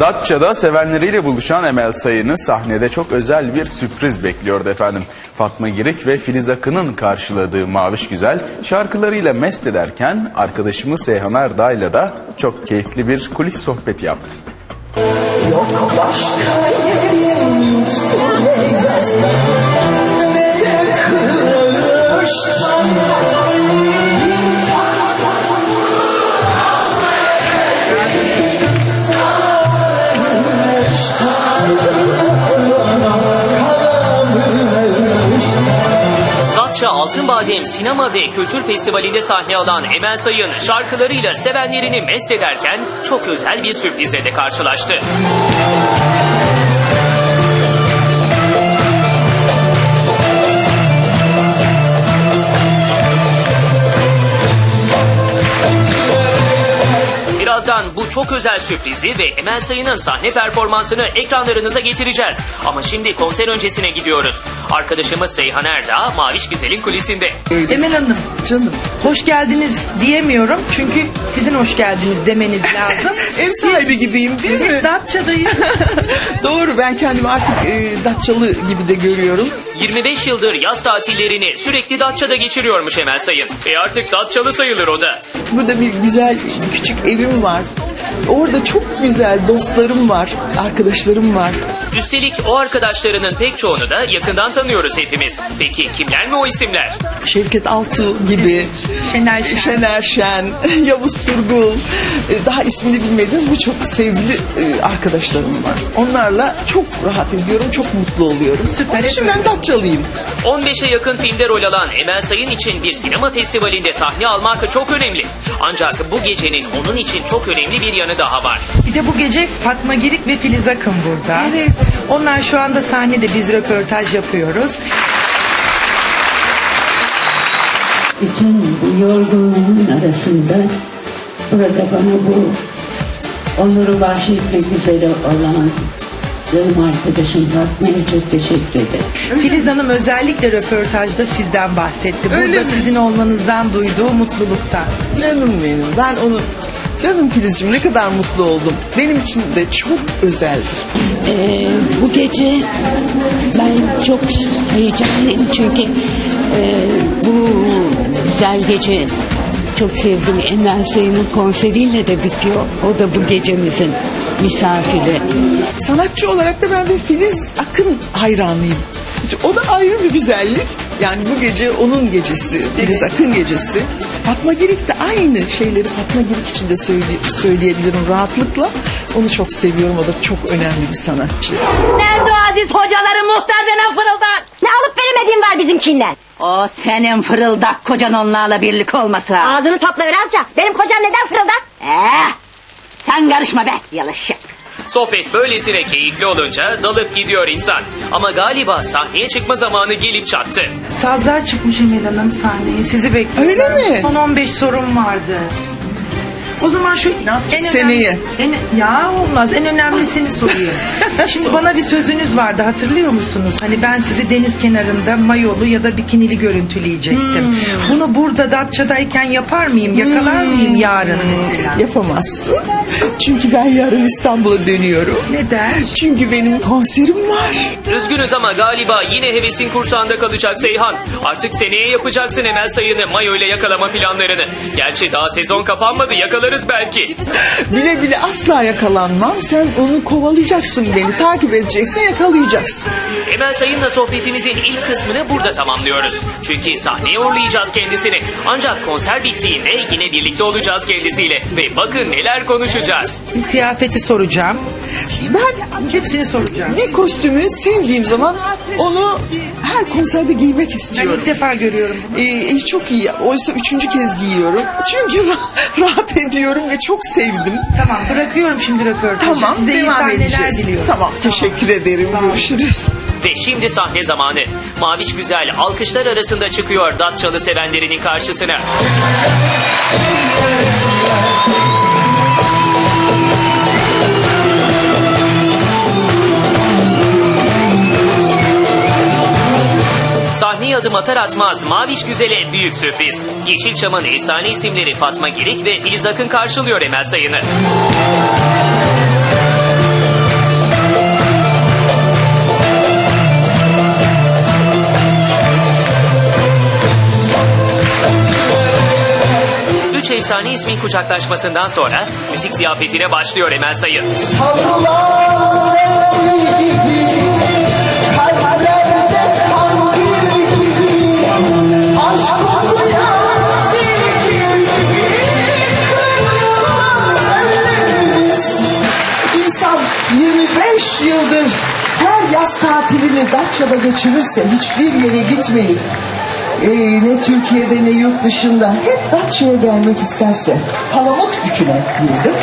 Datça'da sevenleriyle buluşan Emel Sayın'ı sahnede çok özel bir sürpriz bekliyordu efendim. Fatma Girik ve Filiz Akın'ın karşıladığı Maviş Güzel şarkılarıyla mest ederken arkadaşımız Seyhan Erdağ'yla da çok keyifli bir kulis sohbeti yaptı. Yok başka yerim Altın Badem Sinema ve Kültür Festivali'nde sahne alan Emel Sayın şarkılarıyla sevenlerini mest ederken çok özel bir sürprize de karşılaştı. Birazdan bu çok özel sürprizi ve Emel Sayın'ın sahne performansını ekranlarınıza getireceğiz. Ama şimdi konser öncesine gidiyoruz. Arkadaşımız Seyhan Erdağ, Maviş Güzel'in kulisinde. Emel Hanım, Canım hoş geldiniz diyemiyorum çünkü sizin hoş geldiniz demeniz lazım. ev sahibi gibiyim değil mi? Datça'dayız. Doğru ben kendimi artık e, Datçalı gibi de görüyorum. 25 yıldır yaz tatillerini sürekli Datça'da geçiriyormuş Emel Sayın. E artık Datçalı sayılır o da. Burada bir güzel küçük evim var. Orada çok güzel dostlarım var, arkadaşlarım var. Üstelik o arkadaşlarının pek çoğunu da yakından tanıyoruz hepimiz. Peki kimler mi o isimler? Şevket Altuğ gibi, Şener Şen. Şener Şen, Yavuz Turgul, e, daha ismini bilmediğiniz birçok sevgili e, arkadaşlarım var. Onlarla çok rahat ediyorum, çok mutlu oluyorum. Süper, Onun için ben Datçalıyım. 15'e yakın filmde rol alan Emel Sayın için bir sinema festivalinde sahne almak çok önemli. Ancak bu gecenin onun için çok önemli bir yanı daha var. Bir de bu gece Fatma Girik ve Filiz Akın burada. Evet. Onlar şu anda sahnede biz röportaj yapıyoruz. Bütün bu yorgunluğun arasında burada bana bu onuru bahşetmek üzere olan canım arkadaşım Fatma'ya çok teşekkür ederim. Filiz Hanım özellikle röportajda sizden bahsetti. Burada Öyle mi? sizin olmanızdan duyduğu mutluluktan. Canım benim, ben onu... Canım Filizciğim ne kadar mutlu oldum. Benim için de çok özeldir. Ee, bu gece ben çok heyecanlıyım çünkü e, bu güzel gece çok sevdiğim Emel Sayın'ın konseriyle de bitiyor. O da bu gecemizin misafiri. Sanatçı olarak da ben bir Filiz Akın hayranıyım. O da ayrı bir güzellik. Yani bu gece onun gecesi, Filiz Akın gecesi. Fatma Girik de aynı şeyleri Fatma Girik için de söyle- söyleyebilirim rahatlıkla. Onu çok seviyorum. O da çok önemli bir sanatçı. Nerede o aziz hocaların muhtar denen fırıldak? Ne alıp veremediğim var bizimkiler. O senin fırıldak kocan onlarla birlik olması. Ağzını topla Irazca. Benim kocam neden fırıldak? Ee, sen karışma be yalışık. Sohbet böylesine keyifli olunca dalıp gidiyor insan. Ama galiba sahneye çıkma zamanı gelip çattı. Sazlar çıkmış Emel Hanım sahneye. Sizi bekliyorum. Öyle mi? Son 15 sorum vardı. O zaman şu yapacağız? Seneye. En, ya olmaz. En önemlisini sorayım. Şimdi bana bir sözünüz vardı hatırlıyor musunuz? Hani ben sizi deniz kenarında mayolu ya da bikinili görüntüleyecektim. Hmm. Bunu burada Datça'dayken yapar mıyım? Yakalar mıyım yarın mesela? Yapamazsın. Çünkü ben yarın İstanbul'a dönüyorum. Neden? Çünkü benim konserim var. Üzgünüz ama galiba yine hevesin kursağında kalacak Seyhan. Artık seneye yapacaksın Emel Sayın'ı Mayo ile yakalama planlarını. Gerçi daha sezon kapanmadı yakalarız belki. Bile bile asla yakalanmam. Sen onu kovalayacaksın beni. Takip edeceksin, yakalayacaksın. Emel Sayın'la sohbetimizin ilk kısmını burada tamamlıyoruz. Çünkü sahneye uğurlayacağız kendisini. Ancak konser bittiğinde yine birlikte olacağız kendisiyle. Ve bakın neler konuşacağız. Kıyafeti soracağım. Ben Hepsini soracağım. bir kostümü sevdiğim zaman onu her konserde giymek Ben istiyorum. ilk defa görüyorum bunu. Ee, çok iyi. Oysa üçüncü kez giyiyorum. Çünkü ra- rahat ediyorum ve çok sevdim. Tamam bırakıyorum şimdi röportajı. Tamam, Size iyi devam sahneler edeceğiz. diliyorum. Tamam, teşekkür ederim. Görüşürüz. Ve şimdi sahne zamanı. Maviş Güzel alkışlar arasında çıkıyor Datçalı sevenlerinin karşısına. Sahneye adım atar atmaz Maviş Güzel'e büyük sürpriz. Yeşilçam'ın efsane isimleri Fatma Girik ve Filiz Akın karşılıyor Emel Sayın'ı. efsane ismin kucaklaşmasından sonra müzik ziyafetine başlıyor Emel Sayın. Sallılar, 25 yıldır her yaz tatilini Datça'da geçirirse hiçbir yere gitmeyip e, ne Türkiye'de ne yurt dışında hep Datça'ya gelmek isterse Palamut büküne diyelim.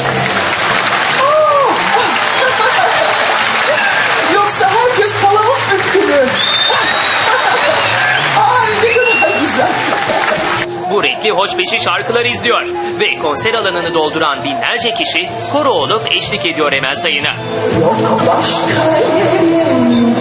Hoşbeşi şarkılar izliyor ve konser alanını dolduran binlerce kişi koro olup eşlik ediyor Emel Sayın'a. Yok başka yerim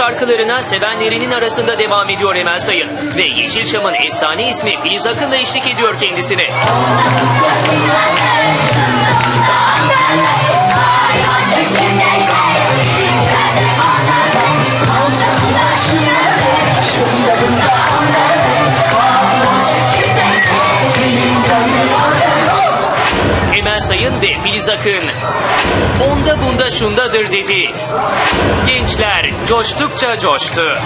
şarkılarına sevenlerinin arasında devam ediyor Emel Sayın ve Yeşilçam'ın efsane ismi Filiz Akın da eşlik ediyor kendisine. Emel Sayın ve Filiz Akın şundadır dedi. Gençler coştukça coştu.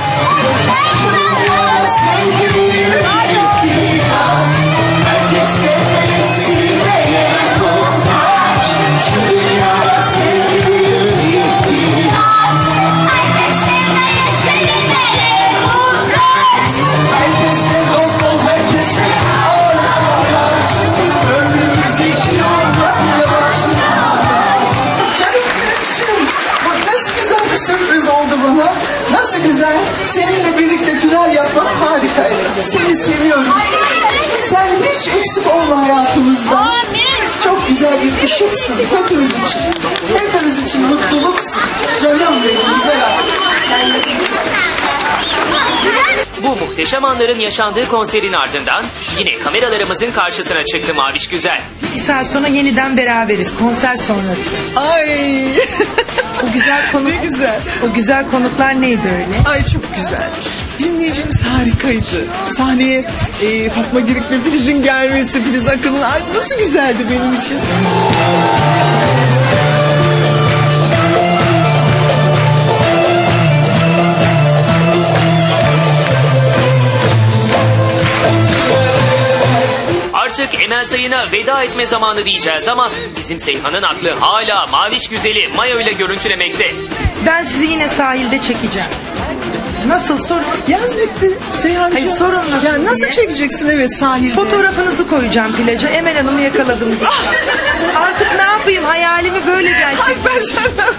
Herkesle Nasıl güzel? Seninle birlikte final yapmak harikaydı Seni seviyorum. Sen hiç eksik olma hayatımızda. Çok güzel bir ışıksın. Hepimiz için. Hepimiz için mutluluksun Canım benim. Güzel Bu muhteşem anların yaşandığı konserin ardından yine kameralarımızın karşısına çıktı Maviş Güzel. Bir saat sonra yeniden beraberiz. Konser sonrası. Ay O güzel konuk, Ne güzel. O güzel konuklar neydi öyle? Ay çok güzel. Dinleyicimiz harikaydı. Sahneye e, Fatma Girik'le Filiz'in gelmesi, Filiz Akın'ın ay nasıl güzeldi benim için. Artık Emel Sayın'a veda etme zamanı diyeceğiz ama bizim Seyhan'ın aklı hala Maviş Güzel'i Mayo ile görüntülemekte. Ben sizi yine sahilde çekeceğim. Nasıl sor? Yaz bitti Seyhancığım. Ay, sorun nasıl Ya nasıl diye? çekeceksin evet sahilde. Fotoğrafınızı koyacağım plaja. Emel Hanım'ı yakaladım diye. Artık ne yapayım hayalimi böyle Ay gerçek. ben senden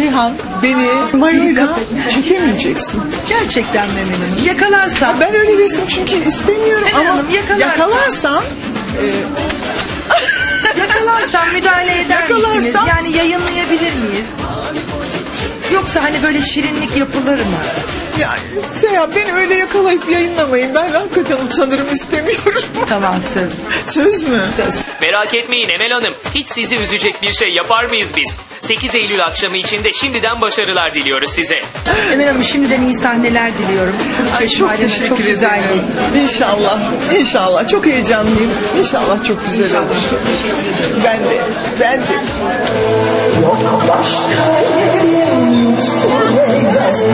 Seyhan beni mayoyla çekemeyeceksin. Gerçekten Hanım? Yakalarsam Ben öyle resim çünkü istemiyorum Emel ama Hanım, yakalarsan- yakalarsan Yakalarsam müdahale eder Yakalarsam- misiniz? Yani yayınlayabilir miyiz? Yoksa hani böyle şirinlik yapılır mı? Ya Seyhan beni öyle yakalayıp yayınlamayın. Ben hakikaten utanırım istemiyorum. Tamam söz. Söz mü? Söz. Merak etmeyin Emel Hanım hiç sizi üzecek bir şey yapar mıyız biz? 8 Eylül akşamı için de şimdiden başarılar diliyoruz size. Emel Hanım şimdiden iyi sahneler diliyorum. Ay çok Arena'da teşekkür çok güzel ederim. bir İnşallah, inşallah. Çok heyecanlıyım. İnşallah çok güzel olur. Ben de, ben de. Yok başka yerim yutfu değmez